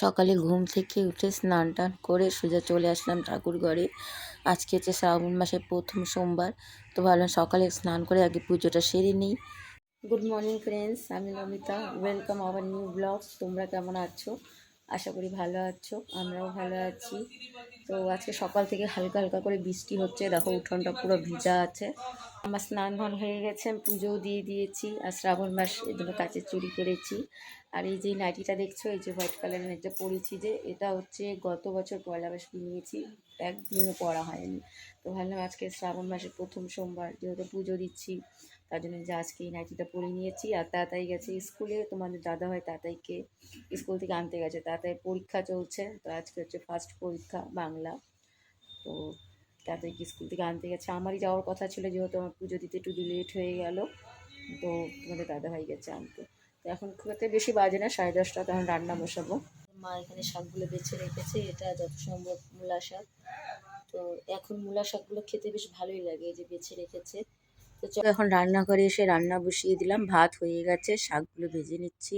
সকালে ঘুম থেকে উঠে স্নান টান করে সোজা চলে আসলাম ঠাকুর ঘরে। আজকে হচ্ছে শ্রাবণ মাসের প্রথম সোমবার, তো ভাবলাম সকালে স্নান করে আগে পুজোটা সেরে নিই। গুড মর্নিং ফ্রেন্ডস আমি Namita. Welcome our new blog তোমরা কেমন আছো? আশা করি ভালো আছো, আমরাও ভালো আছি। তো আজকে সকাল থেকে হালকা হালকা করে বৃষ্টি হচ্ছে, দেখো উঠোনটা পুরো ভিজা আছে। আমার স্নান ধান হয়ে গেছে, আমি পুজোও দিয়ে দিয়েছি, আর শ্রাবণ মাস জন্য কাচের চুরি করেছি। আর এই যে নাইটিটা দেখছ, এই যে হোয়াইট কালারের নাইটিটা পরেছি যে, এটা হচ্ছে গত বছর পয়লা মাস নিয়েছি, একদিনও পরা হয়নি। তো ভাবলাম আজকে শ্রাবণ মাসের প্রথম সোমবার, যেহেতু পুজো দিচ্ছি, তার জন্য যে আজকে এই নাইটিটা পরে নিয়েছি। আর তাড়াতাড়ি গেছে স্কুলে, তোমাদের দাদা হয় তাতাইকে স্কুল থেকে আনতে গেছে তাতাই পরীক্ষা চলছে, তো আজকে হচ্ছে ফার্স্ট পরীক্ষা বাংলা। তো তাদেরকে স্কুল থেকে আনতে গেছে। আমারই যাওয়ার কথা ছিল, যেহেতু আমার পুজো দিতে একটু লেট হয়ে গেল, তো তোমাদের দাদা ভাই গেছে আনতে। তো এখন খুব একটা বেশি বাজে না, সাড়ে দশটা, তখন রান্না বসাবো। মা এখানে শাকগুলো বেছে রেখেছে, এটা যত সম্ভব মূলা শাক। তো এখন মূলা শাকগুলো খেতে বেশ ভালোই লাগে যে বেছে রেখেছে। তো এখন রান্না করে এসে রান্না বসিয়ে দিলাম, ভাত হয়ে গেছে, শাকগুলো ভেজে নিচ্ছি,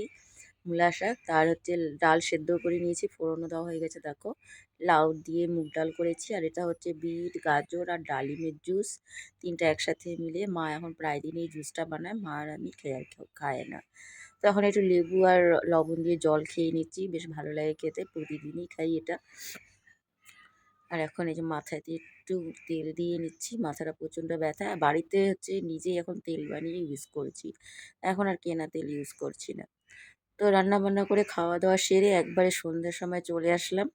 মূলা শাক। তার হচ্ছে ডাল সেদ্ধ করে নিয়েছি, ফোড়নও দেওয়া হয়ে গেছে, দেখো। লাউ দিয়ে মুগ ডাল করেছি, আর এটা হচ্ছে বিট, গাজর আর ডালিমের জুস। তিনটা একসাথে মিলে মা এখন প্রায় দিন এই জুসটা বানায়, মা আর আমি খেয়ে খায় না। তখন একটু লেবু আর লবণ দিয়ে জল খেয়ে নিচ্ছি, বেশ ভালো লাগে খেতে, প্রতিদিনই খাই এটা। আর এখন এই যে মাথায় একটু তেল দিয়ে নিচ্ছি, মাথাটা প্রচণ্ড ব্যথা। বাড়িতে হচ্ছে নিজেই এখন তেল বানিয়ে ইউজ করছি। এখন আর কেনা তেল ইউজ করছি না। তো রান্না বান্না করে খাওয়া দাওয়া সেরে একবারে সন্ধ্যের সময় চলে আসলাম।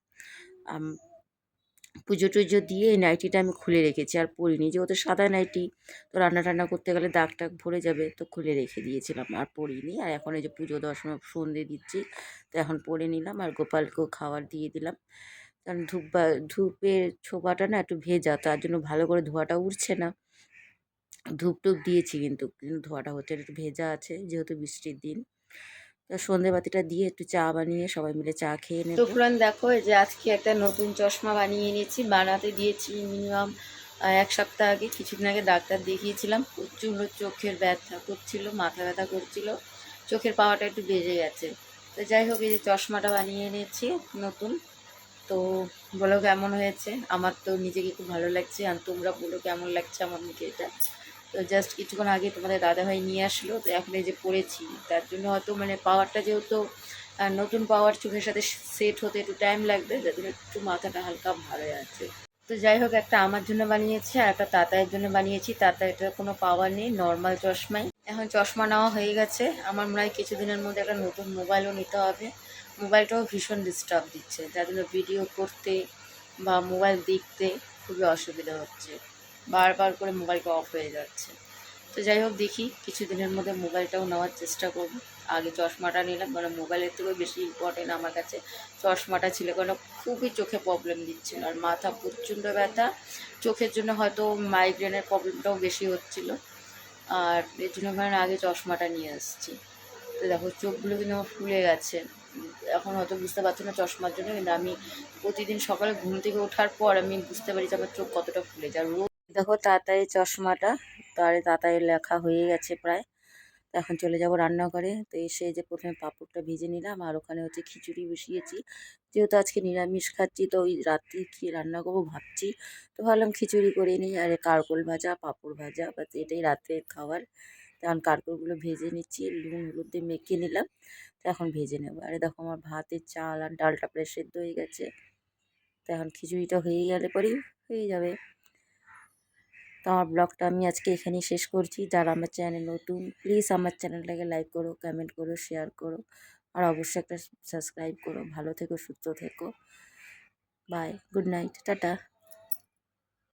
পুজো টুজো দিয়ে এই নাইটিটা আমি খুলে রেখেছি, আর পরিনি। যেহেতু সাদা নাইটি, তো রান্না টান্না করতে গেলে দাগ টাগ ভরে যাবে, তো খুলে রেখে দিয়েছিলাম, আর পরিনি। আর এখন এই যে পুজো দেওয়ার সময় সন্ধে দিচ্ছি, তো এখন পরে নিলাম, আর গোপালকেও খাবার দিয়ে দিলাম। কারণ ধূপ বা, ধূপের ছোপাটা না একটু ভেজা, তার জন্য ভালো করে ধোয়াটা উঠছে না। ধূপ টুপ দিয়েছি কিন্তু কিন্তু ধোয়াটা হচ্ছে একটু ভেজা আছে, যেহেতু বৃষ্টির দিন। তো সন্ধেবাতিটা দিয়ে একটু চা বানিয়ে সবাই মিলে চা খেয়ে নেব। ফুলান দেখো যে আজকে একটা নতুন চশমা বানিয়ে নিয়েছি বানাতে দিয়েছি মিনিমাম এক সপ্তাহ আগে, কিছুদিন আগে ডাক্তার দেখিয়েছিলাম। প্রচুর চোখের ব্যথা করছিল, মাথা ব্যথা করছিল। চোখের পাওয়াটা একটু বেজে গেছে। তো যাই হোক, এই যে চশমাটা বানিয়ে এনেছি নতুন। তো বলো কেমন হয়েছে? আমার তো নিজেকে খুব ভালো লাগছে, আর তোমরা বলো কেমন লাগছে আমার মুখে এটা। তো জাস্ট কিছুক্ষণ আগে তোমাদের দাদাভাই নিয়ে আসলো, তো এখন এই যে পড়েছি, তার জন্য হয়তো মানে পাওয়ারটা যেহেতু নতুন পাওয়ার চোখের সাথে সেট হতে একটু টাইম লাগবে, যার জন্য একটু মাথাটা হালকা ভালো আছে। তো যাই হোক, একটা আমার জন্য বানিয়েছি আর একটা তাতায়ের জন্য বানিয়েছি তাতা এটার কোনো পাওয়ার নেই নর্মাল চশমাই। এখন চশমা নেওয়া হয়ে গেছে, আমার মনে হয় কিছুদিনের মধ্যে একটা নতুন মোবাইলও নিতে হবে। মোবাইলটাও ভীষণ ডিস্টার্ব দিচ্ছে, যার জন্য ভিডিও করতে বা মোবাইল দেখতে খুবই অসুবিধা হচ্ছে। বারবার করে মোবাইলটা অফ হয়ে যাচ্ছে। তো যাই হোক দেখি, কিছুদিনের মধ্যে মোবাইলটাও নেওয়ার চেষ্টা করব। আগে চশমাটা নিলাম কারণ মোবাইলের থেকেও বেশি ইম্পর্টেন্ট আমার কাছে। চশমাটা ছিল কারণ খুবই চোখে প্রবলেম দিচ্ছিল আর মাথা প্রচণ্ড ব্যথা। চোখের জন্য হয়তো মাইগ্রেনের প্রবলেমটাও বেশি হচ্ছিল। আর এর জন্য কারণ আগে চশমাটা নিয়ে আসছি। তো দেখো, চোখগুলো কিন্তু আমার ফুলে গেছে। এখন হয়তো বুঝতে পারছি না চশমার জন্য, কিন্তু আমি প্রতিদিন সকালে ঘুম থেকে ওঠার পর আমি বুঝতে পারি যে আমার চোখ কতটা ফুলে যায়। রোজ দেখো তাড়াতাড়ি চশমাটা তারে তাড়াতাড়ি লেখা হয়ে গেছে প্রায়। এখন চলে যাব রান্নাঘরে। তো এসে যে প্রথমে পাঁপড়টা ভেজে নিলাম আর ওখানে হচ্ছে খিচুড়ি বসিয়েছি। যেহেতু আজকে নিরামিষ খাচ্ছি, তো ওই রাত্রি কি রান্না করব ভাবছি। তো ভাবলাম খিচুড়ি করে নিই, আর কারকোল ভাজা, পাঁপড় ভাজা বা এটাই রাতের খাবার। তখন কারকোলগুলো ভেজে নিচ্ছি, নুন হলুদ দিয়ে মেখে নিলাম। তো এখন ভেজে নেব। আরে দেখো আমার ভাতের চাল আর ডালটা প্রায় সেদ্ধ হয়ে গেছে। তো এখন খিচুড়িটা হয়ে গেলে পরেই হয়ে যাবে। তো আমার ব্লগটা আমি আজকে এখানেই শেষ করছি। যারা আমার চ্যানেল নতুন প্লিজ আমার চ্যানেলটাকে লাইক করো কমেন্ট করো শেয়ার করো। আর অবশ্যই একটা সাবস্ক্রাইব করো। ভালো থেকো, সুস্থ থেকো। Bye good night tata